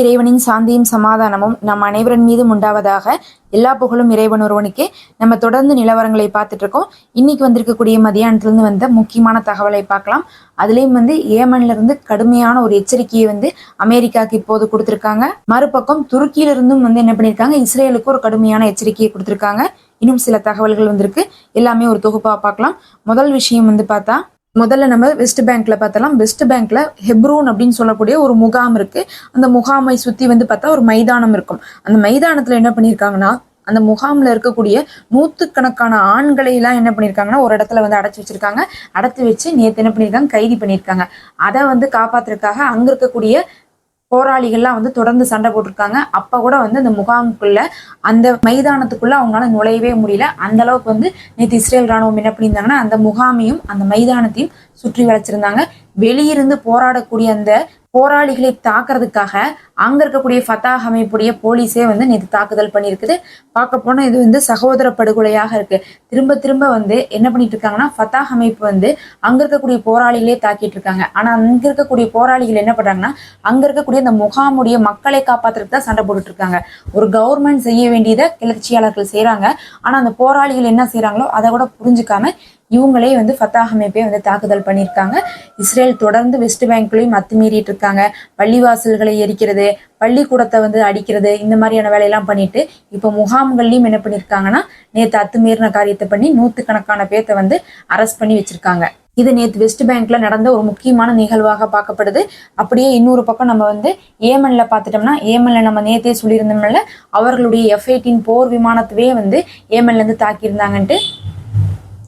இறைவனின் சாந்தியும் சமாதானமும் நம் அனைவரின் மீதும் உண்டாவதாக எல்லா புகழும் இறைவன் ஒருவனுக்கே. நம்ம தொடர்ந்து நிலவரங்களை பார்த்துட்டு இருக்கோம். இன்னைக்கு வந்திருக்கக்கூடிய மதியானத்திலிருந்து வந்த முக்கியமான தகவலை பார்க்கலாம். அதுலேயும் வந்து ஏமன்ல இருந்து கடுமையான ஒரு எச்சரிக்கையை வந்து அமெரிக்காவுக்கு இப்போது கொடுத்துருக்காங்க. மறுபக்கம் துருக்கியிலிருந்தும் வந்து என்ன பண்ணியிருக்காங்க? இஸ்ரேலுக்கு ஒரு கடுமையான எச்சரிக்கையை கொடுத்துருக்காங்க. இன்னும் சில தகவல்கள் வந்திருக்கு. எல்லாமே ஒரு தொகுப்பாக பார்க்கலாம். முதல் விஷயம் வந்து பார்த்தா முதல்ல நம்ம வெஸ்ட் பேங்க்ல பார்த்தலாம். வெஸ்ட் பேங்க்ல ஹெப்ரூன் அப்படின்னு சொல்லக்கூடிய ஒரு முகாம் இருக்கு. அந்த முகாமை சுத்தி வந்து பார்த்தா ஒரு மைதானம் இருக்கும். அந்த மைதானத்துல என்ன பண்ணியிருக்காங்கன்னா அந்த முகாம்ல இருக்கக்கூடிய நூத்துக்கணக்கான ஆண்களை எல்லாம் என்ன பண்ணியிருக்காங்கன்னா ஒரு இடத்துல வந்து அடைச்சி வச்சிருக்காங்க. அடைச்சி வச்சு நேற்று என்ன பண்ணியிருக்காங்க கைது பண்ணியிருக்காங்க அதை வந்து காப்பாத்துறதுக்காக அங்க இருக்கக்கூடிய போராளிகள்லாம் வந்து தொடர்ந்து சண்டை போட்டிருக்காங்க. அப்ப கூட வந்து அந்த முகாமுக்குள்ள அந்த மைதானத்துக்குள்ள அவங்களால நுழையவே முடியல. அந்த அளவுக்கு வந்து நேற்று இஸ்ரேல் ராணுவம் என்ன பண்ணியிருந்தாங்கன்னா அந்த முகாமையும் அந்த மைதானத்தையும் சுற்றி வளைச்சிருந்தாங்க. வெளியிருந்து போராடக்கூடிய அந்த போராளிகளை தாக்குறதுக்காக அங்க இருக்கக்கூடிய ஃபத்தாஹ் அமைப்புடைய போலீஸே வந்து நேற்று தாக்குதல் பண்ணியிருக்குது. பார்க்க போனா இது வந்து சகோதர படுகொலையாக இருக்கு. திரும்ப திரும்ப வந்து என்ன பண்ணிட்டு இருக்காங்கன்னா ஃபத்தாஹ் அமைப்பு வந்து அங்க இருக்கக்கூடிய போராளிகளே தாக்கிட்டு இருக்காங்க. ஆனா அங்க இருக்கக்கூடிய போராளிகள் என்ன பண்றாங்கன்னா அங்க இருக்கக்கூடிய அந்த முகாமுடைய மக்களை காப்பாத்துறதுக்கு தான் சண்டை போட்டுட்டு இருக்காங்க. ஒரு கவர்மெண்ட் செய்ய வேண்டியதை கிளர்ச்சியாளர்கள் செய்கிறாங்க ஆனா அந்த போராளிகள் என்ன செய்கிறாங்களோ அதை கூட புரிஞ்சுக்காம இவங்களே வந்து ஃபத்தாஹ் அமைப்பே வந்து தாக்குதல் பண்ணியிருக்காங்க. இஸ்ரேல் தொடர்ந்து வெஸ்ட் பேங்க்லையும் அத்துமீறிட்டு இருக்காங்க. பள்ளிவாசல்களை எரிக்கிறது பள்ளிக்கூடத்தை வந்து அடிக்கிறது இந்த மாதிரியான வேலையெல்லாம் பண்ணிட்டு இப்போ முகாம்கள்லையும் என்ன பண்ணியிருக்காங்கன்னா நேற்று அத்துமீறின காரியத்தை பண்ணி நூற்றுக்கணக்கான பேர்த்த வந்து அரெஸ்ட் பண்ணி வச்சிருக்காங்க. இது நேற்று வெஸ்ட் பேங்க்ல நடந்த ஒரு முக்கியமான நிகழ்வாக பார்க்கப்படுது. அப்படியே இன்னொரு பக்கம் நம்ம வந்து ஏமன்ல பார்த்துட்டோம்னா ஏமன்ல நம்ம நேத்தே சொல்லியிருந்தோம்ல அவர்களுடைய எஃப் எயிட்டின் போர் விமானத்தவே வந்து ஏமன்ல இருந்து தாக்கியிருந்தாங்கன்ட்டு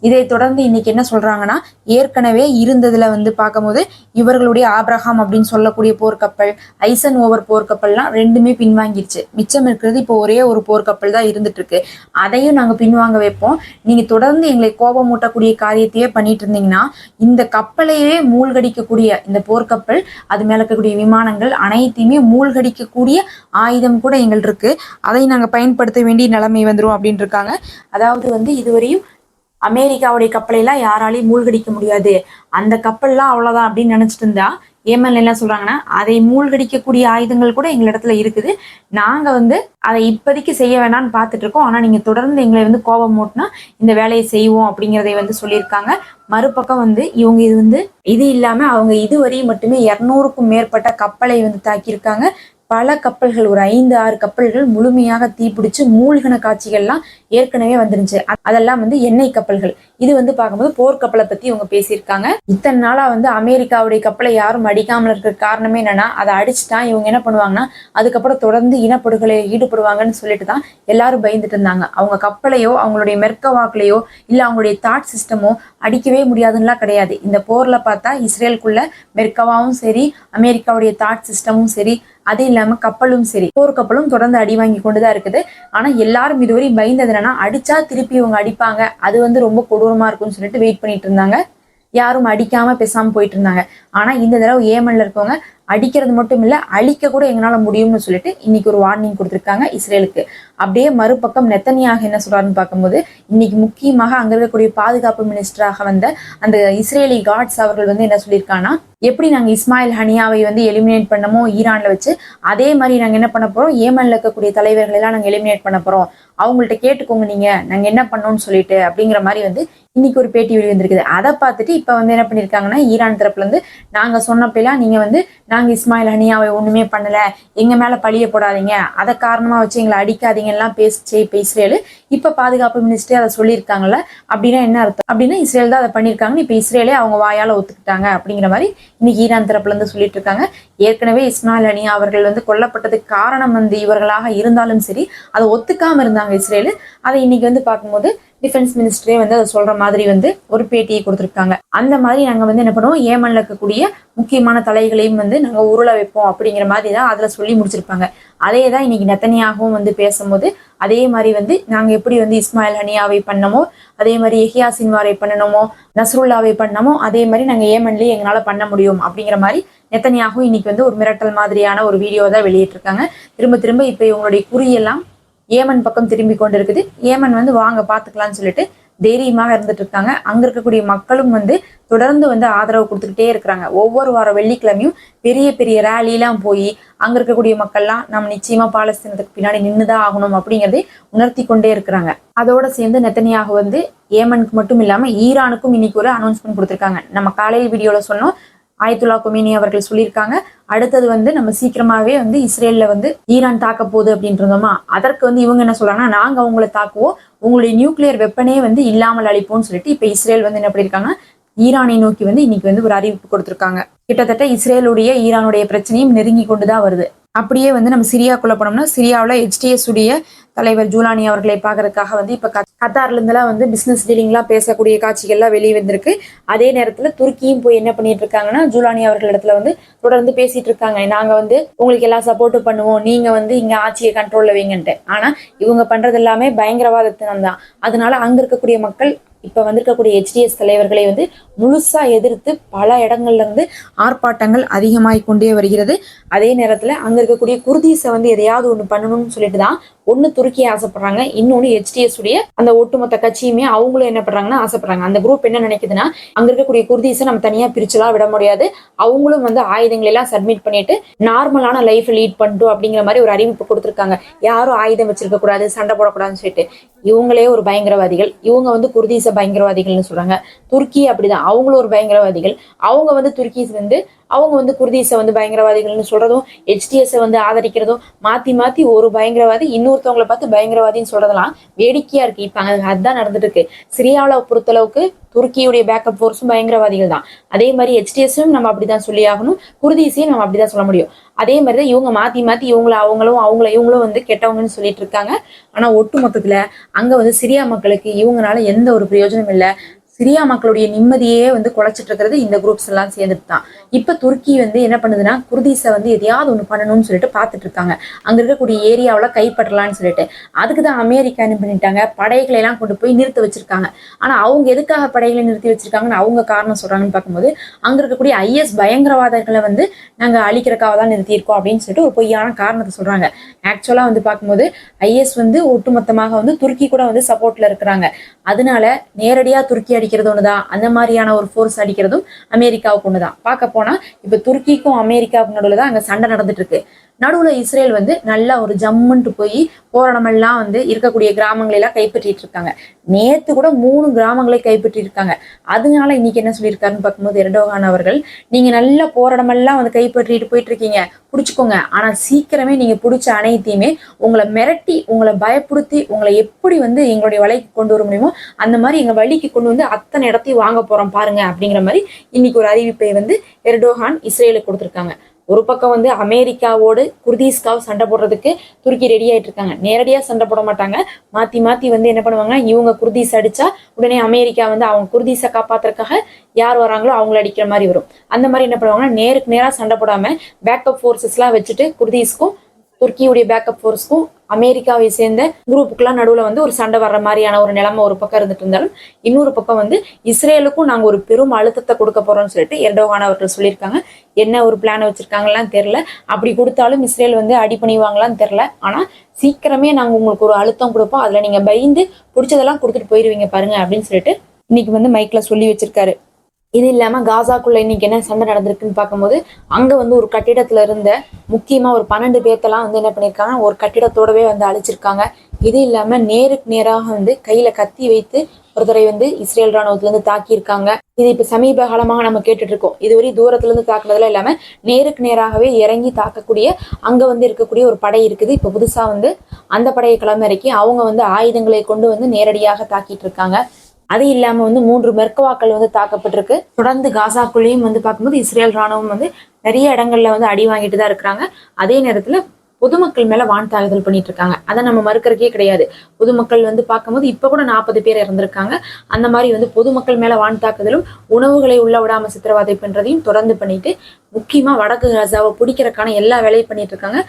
இதை தொடர்ந்து இன்னைக்கு என்ன சொல்றாங்கன்னா ஏற்கனவே இருந்ததுல வந்து பார்க்கும்போது இவர்களுடைய ஆப்ரஹாம் அப்படின்னு சொல்லக்கூடிய போர்க்கப்பல் ஐசன் ஓவர் போர்க்கப்பல்லாம் ரெண்டுமே பின்வாங்கிருச்சு. மிச்சம் இருக்கிறது இப்போ ஒரே ஒரு போர்க்கப்பல் தான் இருந்துட்டு இருக்கு அதையும் நாங்க பின்வாங்க வைப்போம். நீங்க தொடர்ந்து எங்களை கோபமூட்டக்கூடிய காரியத்தையே பண்ணிட்டு இருந்தீங்கன்னா இந்த கப்பலையே மூழ்கடிக்கக்கூடிய இந்த போர்க்கப்பல் அது மேல இருக்கக்கூடிய விமானங்கள் அனைத்தையுமே மூழ்கடிக்கக்கூடிய ஆயுதம் கூட எங்கள் இருக்கு. அதை நாங்க பயன்படுத்த வேண்டிய நிலைமை வந்துடும் அப்படின்னு இருக்காங்க. அதாவது வந்து இதுவரையும் அமெரிக்காவுடைய கப்பலையெல்லாம் யாராலையும் மூழ்கடிக்க முடியாது. அந்த கப்பல்லாம் அவ்வளவுதான் அப்படின்னு நினைச்சிட்டு இருந்தா ஏமன்ல என்ன சொல்றாங்கன்னா அதை மூழ்கடிக்கக்கூடிய ஆயுதங்கள் கூட எங்களிடத்துல இருக்குது. நாங்க வந்து அதை இப்போதைக்கு செய்ய வேணாம்னு பார்த்துட்டு இருக்கோம். ஆனா நீங்க தொடர்ந்து எங்களை வந்து கோபம் மூட்டினா இந்த வேலையை செய்வோம் அப்படிங்கிறதை வந்து சொல்லியிருக்காங்க. மறுபக்கம் வந்து இவங்க இது வந்து இது இல்லாம அவங்க இதுவரையும் மட்டுமே இருநூறுக்கும் மேற்பட்ட கப்பலை வந்து தாக்கியிருக்காங்க. பல கப்பல்கள் ஒரு ஐந்து ஆறு கப்பல்கள் முழுமையாக தீப்பிடிச்சு மூழ்கின காட்சிகள்லாம் ஏற்கனவே வந்துருந்துச்சு. அதெல்லாம் வந்து எண்ணெய் கப்பல்கள். இது வந்து பார்க்கும்போது போர்க்கப்பலை பத்தி இவங்க பேசியிருக்காங்க. இத்தனை நாளா வந்து அமெரிக்காவுடைய கப்பலை யாரும் அடிக்காமல் இருக்கிற காரணமே என்னன்னா அதை அடிச்சுட்டா இவங்க என்ன பண்ணுவாங்கன்னா அதுக்கப்புறம் தொடர்ந்து இனப்படுகொலையில் ஈடுபடுவாங்கன்னு சொல்லிட்டு தான் எல்லாரும் பயந்துட்டு இருந்தாங்க. அவங்க கப்பலையோ அவங்களுடைய மெர்க்கவாக்குலையோ இல்ல அவங்களுடைய தாட் சிஸ்டமோ அடிக்கவே முடியாதுன்னுலாம் கிடையாது. இந்த போர்ல பார்த்தா இஸ்ரேலுக்குள்ள மெர்க்கவாவும் சரி அமெரிக்காவுடைய தாட் சிஸ்டமும் சரி அது இல்லாம கப்பலும் சரி போர் கப்பலும் தொடர்ந்து அடி வாங்கி கொண்டுதான் இருக்குது. ஆனா எல்லாரும் இதுவரை பயந்தது என்னன்னா அடிச்சா திருப்பி இவங்க அடிப்பாங்க. அது வந்து ரொம்ப கொடூரமா இருக்கும்னு சொல்லிட்டு வெயிட் பண்ணிட்டு இருந்தாங்க. யாரும் அடிக்காம பேசாம போயிட்டு இருந்தாங்க. ஆனா இந்த தடவை ஏமன்ல இருக்கவங்க அடிக்கிறது மட்டும் இல்லை அழிக்க கூட எங்களால முடியும்னு சொல்லிட்டு இன்னைக்கு ஒரு வார்னிங் கொடுத்துருக்காங்க இஸ்ரேலுக்கு. அப்படியே மறுபக்கம் நெத்தனியாக என்ன சொல்றாருன்னு பார்க்கும்போது இன்னைக்கு முக்கியமாக அங்க இருக்கக்கூடிய பாதுகாப்பு மினிஸ்டராக வந்த அந்த இஸ்ரேலி காட்ஸ் அவர்கள் வந்து என்ன சொல்லியிருக்காங்கன்னா எப்படி நாங்க இஸ்மாயில் ஹனியாவை வந்து எலிமினேட் பண்ணமோ ஈரானில் வச்சு அதே மாதிரி நாங்க என்ன பண்ண போறோம்? ஏமன்ல இருக்கக்கூடிய தலைவர்கள் எல்லாம் நாங்கள் எலிமினேட் பண்ண போறோம். அவங்கள்ட்ட கேட்டுக்கோங்க நீங்க நாங்க என்ன பண்ணோம்னு சொல்லிட்டு அப்படிங்கிற மாதிரி வந்து இன்னைக்கு ஒரு பேட்டி வெளிவந்திருக்குது. அதை பார்த்துட்டு இப்போ வந்து என்ன பண்ணிருக்காங்கன்னா ஈரான் தரப்புலேருந்து நாங்கள் நாங்க சொன்னப்பெல்லாம் நீங்க வந்து நாங்கள் இஸ்மாயில் அவை ஒண்ணுமே பண்ணல. எங்க மேல பழிய போடாதீங்க. அதை காரணமா வச்சு எங்களை அடிக்காதீங்க எல்லாம் பேசிச்சு இப்ப இஸ்ரேல் இப்ப பாதுகாப்பு மினிஸ்டரே அதை சொல்லியிருக்காங்கல்ல அப்படின்னா என்ன அர்த்தம்? அப்படின்னா இஸ்ரேல் தான் அதை பண்ணியிருக்காங்கன்னு இப்ப இஸ்ரேலே அவங்க வாயால ஒத்துக்கிட்டாங்க அப்படிங்கிற மாதிரி இன்னைக்கு ஈரான் தரப்புலேருந்து சொல்லிட்டு இருக்காங்க. ஏற்கனவே இஸ்மாயில் அணி அவர்கள் வந்து கொல்லப்பட்டதுக்கு காரணம் வந்து இவர்களாக இருந்தாலும் சரி அதை ஒத்துக்காம இருந்தாங்க இஸ்ரேல். அதை இன்னைக்கு வந்து பார்க்கும்போது டிஃபென்ஸ் மினிஸ்டரே வந்து அதை சொல்ற மாதிரி வந்து ஒரு பேட்டியை கொடுத்துருக்காங்க. அந்த மாதிரி நாங்க வந்து என்ன பண்ணுவோம்? ஏமன்ல இருக்கக்கூடிய முக்கியமான தலைகளையும் வந்து நாங்க உருள வைப்போம் அப்படிங்கிற மாதிரி தான் அதுல சொல்லி முடிச்சிருப்பாங்க. அதே தான் இன்னைக்கு நெத்தனியாகவும் வந்து பேசும்போது அதே மாதிரி வந்து நாங்க எப்படி வந்து இஸ்மாயில் ஹனியாவை பண்ணமோ அதே மாதிரி எஹியா சின்வாரை பண்ணணுமோ நஸ்ருல்லாவை பண்ணமோ அதே மாதிரி நாங்க ஏமன்லயே எங்களால பண்ண முடியும் அப்படிங்கிற மாதிரி நெத்தனியாகவும் இன்னைக்கு வந்து ஒரு மிரட்டல் மாதிரியான ஒரு வீடியோ தான் வெளியிட்டிருக்காங்க. திரும்ப திரும்ப இப்ப இவங்களுடைய குறியெல்லாம் ஏமன் பக்கம் திரும்பி கொண்டு இருக்குது ஏமன் வந்து வாங்க பார்த்துக்கலாம்னு சொல்லிட்டு தைரியமாக இருந்துட்டு இருக்காங்க. அங்க இருக்கக்கூடிய மக்களும் வந்து தொடர்ந்து வந்து ஆதரவு கொடுத்துக்கிட்டே இருக்கிறாங்க. ஒவ்வொரு வாரம் வெள்ளிக்கிழமையும் பெரிய பெரிய ரேலிலாம் போய் அங்க இருக்கக்கூடிய மக்கள்லாம் நம்ம நிச்சயமா பாலஸ்தீனத்துக்கு பின்னாடி நின்றுதான் ஆகணும் அப்படிங்கிறதே உணர்த்தி கொண்டே இருக்கிறாங்க. அதோட சேர்ந்து நெத்தனியாக வந்து ஏமனுக்கு மட்டும் இல்லாம ஈரானுக்கும் இன்னைக்கு ஒரு அனௌன்ஸ்மெண்ட் கொடுத்துருக்காங்க. நம்ம காலையில் வீடியோல சொன்னோம் ஆயத்துல்லா கொமினி அவர்கள் சொல்லியிருக்காங்க. அடுத்தது வந்து நம்ம சீக்கிரமாவே வந்து இஸ்ரேல்ல வந்து ஈரான் தாக்க போகுது அப்படின்ட்டு இருந்தோமா? அதற்கு வந்து இவங்க என்ன சொல்றாங்கன்னா நாங்க அவங்கள தாக்குவோம். உங்களுடைய நியூக்ளியர் வெப்பனே வந்து இல்லாமல் அழிப்போம்னு சொல்லிட்டு இப்ப இஸ்ரேல் வந்து என்ன பண்ணிருக்காங்க ஈரானை நோக்கி வந்து இன்னைக்கு வந்து ஒரு அறிவிப்பு கொடுத்திருக்காங்க. கிட்டத்தட்ட இஸ்ரேலுடைய ஈரானுடைய பிரச்சனையும் நெருங்கி கொண்டுதான் வருது. அப்படியே வந்து நம்ம சிரியாக்குள்ள போனோம்னா சிரியாவில் ஹெச்டிஎஸ் உடைய தலைவர் ஜூலானி அவர்களை பார்க்கறதுக்காக வந்து இப்ப கத்தார்ல இருந்தெல்லாம் வந்து பிசினஸ் டீலிங்லாம் பேசக்கூடிய காட்சிகள்லாம் வெளியே வந்திருக்கு. அதே நேரத்துல துருக்கியும் போய் என்ன பண்ணிட்டு இருக்காங்கன்னா ஜூலானி அவர்கள் இடத்துல வந்து தொடர்ந்து பேசிட்டு இருக்காங்க. நாங்க வந்து உங்களுக்கு எல்லாம் சப்போர்ட்டும் பண்ணுவோம். நீங்க வந்து இங்க ஆட்சியை கண்ட்ரோல்ல வைங்கன்ட்டு. ஆனா இவங்க பண்றது எல்லாமே பயங்கரவாதத்தினம் தான் அதனால அங்க இருக்கக்கூடிய மக்கள் இப்ப வந்திருக்கக்கூடிய ஹெச்டிஎஸ் தலைவர்களை வந்து முழுசா எதிர்த்து பல இடங்கள்ல இருந்து ஆர்ப்பாட்டங்கள் அதிகமாகிக் கொண்டே வருகிறது. அதே நேரத்துல அங்க இருக்கக்கூடிய குர்தீஸை வந்து எதையாவது ஒண்ணு பண்ணணும்னு சொல்லிட்டு தான் ஒன்று துருக்கி ஆசைப்படுறாங்க. இன்னொன்னு ஹெச்டிஎஸ் உடைய அந்த ஒட்டுமொத்த கட்சியுமே அவங்களும் என்ன பண்ணுறாங்கன்னா ஆசைப்படுறாங்க. அந்த குரூப் என்ன நினைக்குதுன்னா அங்க இருக்கக்கூடிய குர்தீஸை நம்ம தனியா பிரிச்சுலாம் விட முடியாது. அவங்களும் வந்து ஆயுதங்களை எல்லாம் சப்மிட் பண்ணிட்டு நார்மலான லைஃப் லீட் பண்ணிட்டோம் அப்படிங்கிற மாதிரி ஒரு அறிவிப்பு கொடுத்துருக்காங்க. யாரும் ஆயுதம் வச்சிருக்க கூடாது சண்டை போடக்கூடாதுன்னு சொல்லிட்டு. இவங்களே ஒரு பயங்கரவாதிகள். இவங்க வந்து குர்தீச பயங்கரவாதிகள்னு சொல்றாங்க. துருக்கி அப்படிதான். அவங்களும் ஒரு பயங்கரவாதிகள். அவங்க வந்து துருக்கி வந்து அவங்க வந்து குர்தீஸை வந்து பயங்கரவாதிகள்னு சொல்கிறதும் ஹெச்டிஎஸை வந்து ஆதரிக்கிறதும் மாற்றி மாற்றி ஒரு பயங்கரவாதி இன்னொருத்தவங்களை பார்த்து பயங்கரவாதின்னு சொல்கிறதெல்லாம் வேடிக்கையாக இருக்கு. இப்போ அங்க அதுதான் நடந்துட்டு இருக்கு சிரியாவை பொறுத்தளவுக்கு துருக்கியுடைய பேக்கப் ஃபோர்ஸும் பயங்கரவாதிகள் தான். அதே மாதிரி ஹெச்டிஎஸும் நம்ம அப்படிதான் சொல்லி ஆகணும். குர்தீஸையும் நம்ம அப்படிதான் சொல்ல முடியும். அதே மாதிரி தான் இவங்க மாற்றி மாற்றி இவங்கள அவங்களும் அவங்கள இவங்களும் வந்து கெட்டவங்கன்னு சொல்லிட்டு இருக்காங்க. ஆனால் ஒட்டு மொத்தத்தில் அங்க வந்து சிரியா மக்களுக்கு இவங்களால எந்த ஒரு பிரயோஜனம் இல்லை. சிரியா மக்களுடைய நிம்மதியே வந்து குலைச்சிட்டு இருக்கிறது இந்த குரூப்ஸ் எல்லாம் சேர்ந்துட்டு தான் இப்போ துருக்கி வந்து என்ன பண்ணுதுன்னா குர்தீஸை வந்து எதையாவது ஒன்று பண்ணணும்னு சொல்லிட்டு பார்த்துட்டு இருக்காங்க. அங்க இருக்கக்கூடிய ஏரியாவில் கைப்பற்றலாம்னு சொல்லிட்டு. அதுக்கு தான் அமெரிக்கா என்ன பண்ணிட்டாங்க? படைகளை எல்லாம் கொண்டு போய் நிறுத்த வச்சிருக்காங்க. ஆனால் அவங்க எதுக்காக படைகளை நிறுத்தி வச்சிருக்காங்கன்னு அவங்க காரணம் சொல்கிறாங்கன்னு பார்க்கும்போது அங்கே இருக்கக்கூடிய ஐஎஸ் பயங்கரவாதிகளை வந்து நாங்கள் அழிக்கிறக்காக தான் நிறுத்தியிருக்கோம் அப்படின்னு சொல்லிட்டு ஒரு பொய்யான காரணத்தை சொல்கிறாங்க ஆக்சுவலாக வந்து பார்க்கும்போது ஐஎஸ் வந்து ஒட்டுமொத்தமாக வந்து துருக்கி கூட வந்து சப்போர்ட்ல இருக்கிறாங்க. அதனால நேரடியாக துருக்கி அடிக்கிறது ஒண்ணுதான். அந்த மாதிரியான ஒரு ஃபோர்ஸ் அடிக்கிறதும் அமெரிக்காவுக்கு ஒண்ணுதான். பார்க்க போனா இப்ப துருக்கிக்கும் அமெரிக்காவுக்கும் நடுவில் தான் அங்க சண்டை நடந்துட்டு இருக்கு. நடுவுல இஸ்ரேல் வந்து நல்லா ஒரு ஜம்முன்ட்டு போய் போராடமெல்லாம் வந்து இருக்கக்கூடிய கிராமங்களை எல்லாம் கைப்பற்றிட்டு இருக்காங்க. நேத்து கூட மூணு கிராமங்களை கைப்பற்றி இருக்காங்க. அதனால இன்னைக்கு என்ன சொல்லியிருக்காருன்னு பார்க்கும்போது எர்டோகான் அவர்கள் நீங்க நல்ல போராடமெல்லாம் வந்து கைப்பற்றிட்டு போயிட்டு இருக்கீங்க புடிச்சுக்கோங்க. ஆனா சீக்கிரமே நீங்க பிடிச்ச அனைத்தையுமே உங்களை மிரட்டி உங்களை பயப்படுத்தி உங்களை எப்படி வந்து எங்களுடைய வலைக்கு கொண்டு வர முடியுமோ அந்த மாதிரி எங்க வழிக்கு கொண்டு வந்து அத்தனை இடத்தையும் வாங்க போறோம் பாருங்க. அப்படிங்கிற மாதிரி இன்னைக்கு ஒரு அறிவிப்பை வந்து எர்டோகான் இஸ்ரேலுக்கு கொடுத்துருக்காங்க. ஒரு பக்கம் வந்து அமெரிக்காவோடு குர்தீஸ்காவும் சண்டை போடுறதுக்கு துருக்கி ரெடி ஆகிட்டு இருக்காங்க நேரடியாக சண்டை போட மாட்டாங்க. மாற்றி மாற்றி வந்து என்ன பண்ணுவாங்க? இவங்க குர்தீஸ் அடித்தா உடனே அமெரிக்கா வந்து அவங்க குர்தீஸை காப்பாத்துறதுக்காக யார் வராங்களோ அவங்கள அடிக்கிற மாதிரி வரும். அந்த மாதிரி என்ன பண்ணுவாங்கன்னா நேருக்கு நேராக சண்டை போடாமல் பேக்கப் ஃபோர்ஸஸ்லாம் வச்சுட்டு குர்தீஸ்க்கும் துருக்கியுடைய பேக்கப் ஃபோர்ஸ்க்கும் அமெரிக்காவை சேர்ந்த குரூப்புக்கெல்லாம் நடுவில் வந்து ஒரு சண்டை வர்ற மாதிரியான ஒரு நிலைமை ஒரு பக்கம் இருந்துட்டு இருந்தாலும் இன்னொரு பக்கம் வந்து இஸ்ரேலுக்கும் நாங்கள் ஒரு பெரும் அழுத்தத்தை கொடுக்க போகிறோம்னு சொல்லிட்டு எர்டோகான் அவர்கள் சொல்லியிருக்காங்க. என்ன ஒரு பிளான் வச்சுருக்காங்கலாம் தெரில அப்படி கொடுத்தாலும் இஸ்ரேல் வந்து அடி பண்ணிவாங்களான்னு தெரில ஆனால் சீக்கிரமே நாங்கள் உங்களுக்கு ஒரு அழுத்தம் கொடுப்போம். அதில் நீங்கள் பயந்து பிடிச்சதெல்லாம் கொடுத்துட்டு போயிடுவீங்க பாருங்க அப்படின்னு சொல்லிட்டு இன்னைக்கு வந்து மைக்கில் சொல்லி வச்சிருக்காரு. இது இல்லாம காசாக்குள்ள இன்னைக்கு என்ன சண்டை நடந்திருக்குன்னு பார்க்கும்போது அங்க வந்து ஒரு கட்டிடத்துல இருந்த முக்கியமா ஒரு பன்னெண்டு பேர்த்தெல்லாம் வந்து என்ன பண்ணிருக்காங்க ஒரு கட்டிடத்தோடவே வந்து அழிச்சிருக்காங்க. இது இல்லாம நேருக்கு நேராக வந்து கையில கத்தி வைத்து ஒருத்தரை வந்து இஸ்ரேல் ராணுவத்துல இருந்து தாக்கியிருக்காங்க. இது இப்ப சமீப காலமாக நம்ம கேட்டுட்டு இருக்கோம் இதுவரை தூரத்துல இருந்து தாக்குனதுல இல்லாம நேருக்கு நேராகவே இறங்கி தாக்கக்கூடிய அங்க வந்து இருக்கக்கூடிய ஒரு படை இருக்குது. இப்ப புதுசா வந்து அந்த படையை களமிறக்கி அவங்க வந்து ஆயுதங்களை கொண்டு வந்து நேரடியாக தாக்கிட்டு இருக்காங்க அது இல்லாம வந்து மூன்று மெர்கவாக்கள் வந்து தாக்கப்பட்டிருக்கு. தொடர்ந்து காசாக்குள்ளேயும் வந்து பார்க்கும்போது இஸ்ரேல் ராணுவம் வந்து நிறைய இடங்கள்ல வந்து அடி வாங்கிட்டு தான் இருக்கிறாங்க. அதே நேரத்துல பொதுமக்கள் மேல வான் தாக்குதல் பண்ணிட்டு இருக்காங்க அதை நம்ம மறுக்கிறக்கே கிடையாது. பொதுமக்கள் வந்து பார்க்கும்போது இப்ப கூட நாற்பது பேர் இறந்திருக்காங்க. அந்த மாதிரி வந்து பொதுமக்கள் மேல வான் தாக்குதலும் உணவுகளை உள்ள விடாம சித்திரவதை பண்றதையும் தொடர்ந்து பண்ணிட்டு முக்கியமா வடக்கு காசாவை பிடிக்கிறதுக்கான எல்லா வேலையும் பண்ணிட்டு இருக்காங்க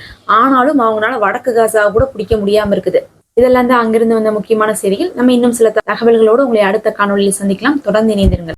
ஆனாலும் அவங்களால வடக்கு காசாவை கூட பிடிக்க முடியாம இருக்குது. இதெல்லாம் தான் அங்கிருந்து வந்த முக்கியமான செய்திகள். நம்ம இன்னும் சில தகவல்களோடு உங்களை அடுத்த காணொலியில் சந்திக்கலாம். தொடர்ந்து இணைந்திருங்கள்.